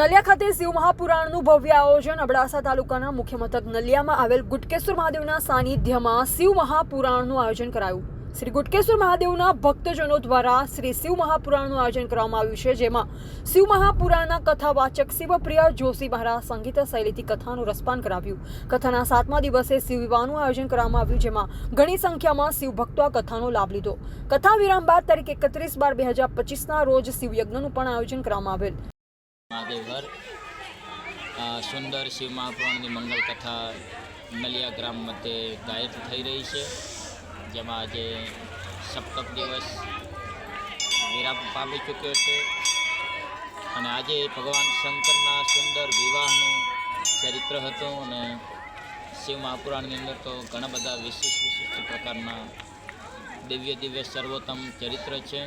નલિયા ખાતે શિવ મહાપુરાણનું ભવ્ય આયોજન અબડાસા તાલુકાના મુખ્ય મથક નલિયામાં આવેલ ગુટકેશ્વર મહાદેવના સાનિધ્યમાં શિવ મહાપુરાણનું આયોજન કરાયું. શ્રી ગુટકેશ્વર મહાદેવના ભક્તજનો દ્વારા શ્રી શિવ મહાપુરાણનું આયોજન કરવામાં આવ્યું છે, જેમાં શિવ મહાપુરાણના કથાવાચક શિવપ્રિય જોશી મહારાજ સંગીત શૈલીથી કથાનું રસપાન કરાવ્યું. કથાના સાતમા દિવસે શિવ વિવાહનું આયોજન કરવામાં આવ્યું, જેમાં ઘણી સંખ્યામાં શિવ ભક્તો આ કથાનો લાભ લીધો. કથા વિરામ બાદ તારીખ એકત્રીસ બાર બે હજાર પચીસના રોજ શિવયજ્ઞનું પણ આયોજન કરવામાં આવેલ. મહાદેવઘર. સુંદર શિવ મહાપુરાણની મંગલ કથા નલિયા ગ્રામ મધ્યે ગાયબ થઈ રહી છે. જેમાં આજે સપ્તક દિવસ વિરામ પામી ચૂક્યો છે. અને આજે ભગવાન શંકરના સુંદર વિવાહનું ચરિત્ર હતું અને શિવ મહાપુરાણની અંદર તો ઘણા બધા વિશિષ્ટ વિશિષ્ટ પ્રકારના દિવ્ય દિવ્ય સર્વોત્તમ ચરિત્ર છે.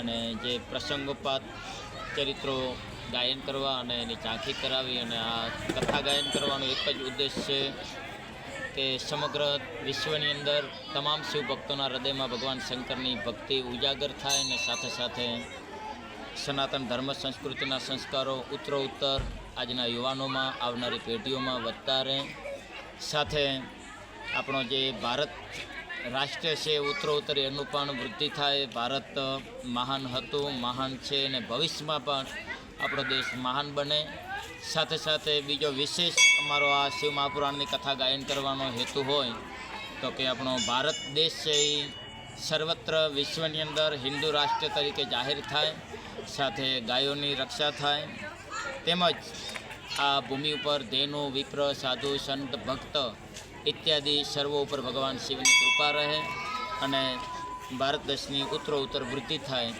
અને જે પ્રસંગોપાત ચરિત્રો ગાયન કરવા અને એની ઝાંખી કરાવી અને આ કથા ગાયન કરવાનો એક જ ઉદ્દેશ છે કે સમગ્ર વિશ્વની અંદર તમામ શિવ ભક્તોના હૃદયમાં ભગવાન શંકરની ભક્તિ ઉજાગર થાય અને સાથે સાથે સનાતન ધર્મ સંસ્કૃતિના સંસ્કારો ઉત્તરોત્તર આજના યુવાનોમાં, આવનારી પેઢીઓમાં વધતા રહે. સાથે આપણો જે ભારત રાષ્ટ્ર છે, ઉત્તરોત્તર એનું પણ વૃદ્ધિ થાય. ભારત મહાન હતું, મહાન છે અને ભવિષ્યમાં પણ આપણો દેશ મહાન બને. સાથે સાથે બીજો વિશેષ અમારો આ શિવ મહાપુરાણની કથા ગાયન કરવાનો હેતુ હોય તો કે આપણો ભારત દેશ છે એ સર્વત્ર વિશ્વની અંદર હિન્દુ રાષ્ટ્ર તરીકે જાહેર થાય. સાથે ગાયોની રક્ષા થાય. તેમજ આ ભૂમિ ઉપર ધેનુ વિપ્ર, સાધુ, સંત, ભક્ત ઇત્યાદિ સર્વો ઉપર ભગવાન શિવની કૃપા રહે અને ભારત દેશની ઉત્તરો ઉત્તર વૃદ્ધિ થાય,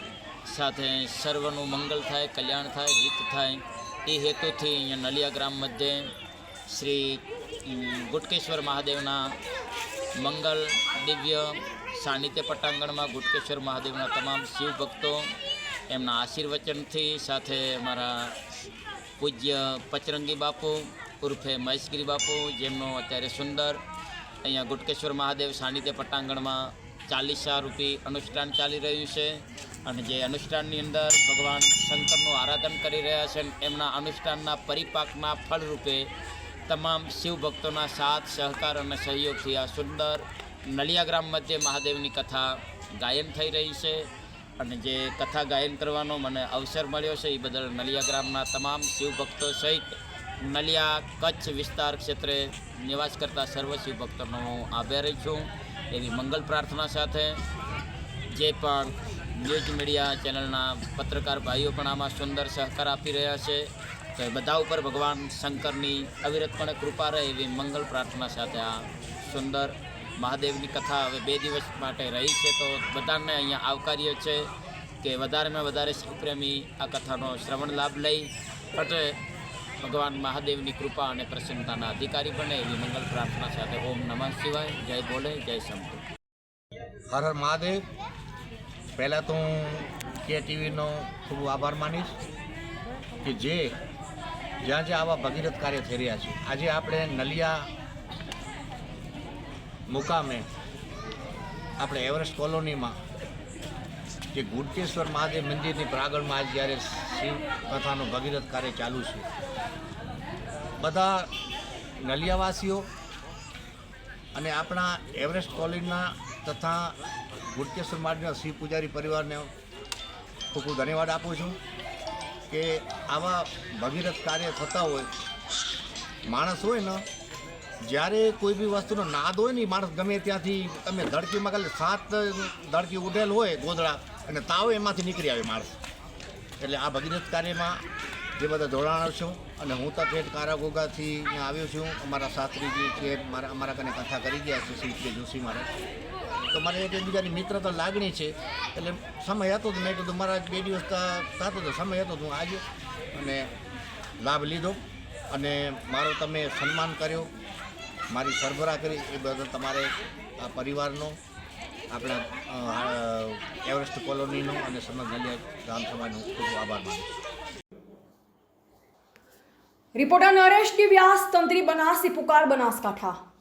સાથે સર્વનું મંગલ થાય, કલ્યાણ થાય, હિત થાય. એ હેતુથી અહીંયા નલિયા ગ્રામ મધ્યે શ્રી ગુટકેશ્વર મહાદેવના મંગલ, દિવ્ય, સાનિધ્ય પટાંગણમાં ગુટકેશ્વર મહાદેવના તમામ શિવ ભક્તો એમના આશીર્વચનથી સાથે અમારા પૂજ્ય પચરંગી બાપુ, ઉર્ફે મહેશગીરી બાપુ, જેમનો અત્યારે સુંદર અહીંયા ગુટકેશ્વર મહાદેવ સાનિધ્ય પટાંગણમાં ચાલીસા રૂપી અનુષ્ઠાન ચાલી રહ્યું છે અને જે અનુષ્ઠાનની અંદર ભગવાન શંકરનું આરાધન કરી રહ્યા છે એમના અનુષ્ઠાનના પરિપાકના ફળરૂપે તમામ શિવ ભક્તોના સાથ, સહકાર અને સહયોગથી આ સુંદર નલિયા ગ્રામ મધ્યે મહાદેવની કથા ગાયન થઈ રહી છે. અને જે કથા ગાયન કરવાનો મને અવસર મળ્યો છે, એ બદલ નલિયા ગ્રામના તમામ શિવભક્તો સહિત નલિયા કચ્છ વિસ્તાર ક્ષેત્રે નિવાસ કરતા સર્વ શિવ ભક્તોનો હું આભારી છું. એવી મંગલ પ્રાર્થના સાથે જે પણ ન્યૂઝ મીડિયા ચેનલના પત્રકાર ભાઈઓ પણ આમાં સુંદર સહકાર આપી રહ્યા છે, તો એ બધા ઉપર ભગવાન શંકરની અવિરતપણે કૃપા રહે એવી મંગલ પ્રાર્થના સાથે આ સુંદર મહાદેવની કથા હવે બે દિવસ માટે રહી છે, તો બધાને અહીંયા આવકાર્ય છે કે વધારેમાં વધારે શિવપ્રેમી આ કથાનો શ્રવણ લાભ લઈ એટલે ભગવાન મહાદેવની કૃપા અને પ્રસન્નતાના અધિકારી બને એવી મંગલ પ્રાર્થના સાથે ઓમ નમઃ શિવાય. જય બોલે, જય શંભુ. હર હર મહાદેવ. પહેલાં તો હું કે ટીવીનો ખૂબ આભાર માનીશ કે જે જ્યાં જ્યાં આવા ભગીરથ કાર્ય થઈ રહ્યા છે. આજે આપણે નલિયા મુકામે આપણે એવરેસ્ટ કોલોનીમાં જે ગુડકેશ્વર મહાદેવ મંદિરની પ્રાંગણમાં આજ જ્યારે શિવ કથાનો ભગીરથ કાર્ય ચાલુ છે. બધા નલિયાવાસીઓ અને આપણા એવરેસ્ટ કોલોનીના તથા ગુડકેશ્વર મહાદેવના શિવ પૂજારી પરિવારને ખૂબ ખૂબ ધન્યવાદ આપું છું કે આવા ભગીરથ કાર્ય થતા હોય, માણસ હોય ને જ્યારે કોઈ બી વસ્તુનો નાદ હોય ને માણસ ગમે ત્યાંથી, તમે ધડકીમાં કાલે સાત ધડકી ઉઠેલ હોય ગોદડા અને તાવ એમાંથી નીકળી આવે માણસ. એટલે આ ભગીરથ કાર્યમાં જે બધા જોડાણો છું, અને હું તો ઠેઠ કારાગોગાથી આવ્યો છું, અમારા શાસ્ત્રીજી છે મારા, અમારા કને કથા કરી ગયા છે, શ્રી કે જોશી મારે તો મારે એક એકબીજાની મિત્રતા લાગણી છે, એટલે સમય હતો તો મેં કીધું મારા બે દિવસ તા- થતો હતો સમય હતો, તો હું આવ્યો અને લાભ લીધો, અને મારો તમે સન્માન કર્યો મારી સરભરા કરી, એ બદલ તમારે, આ પરિવારનો, આપણા એવરેસ્ટ કોલોનીનો અને સમગ્ર ગ્રામ સમાજનો ખૂબ આભાર માનું રિપોર્ટર નરેશ વ્યાસ તંત્રી બનાસી પુકાર બનાસકાંઠા.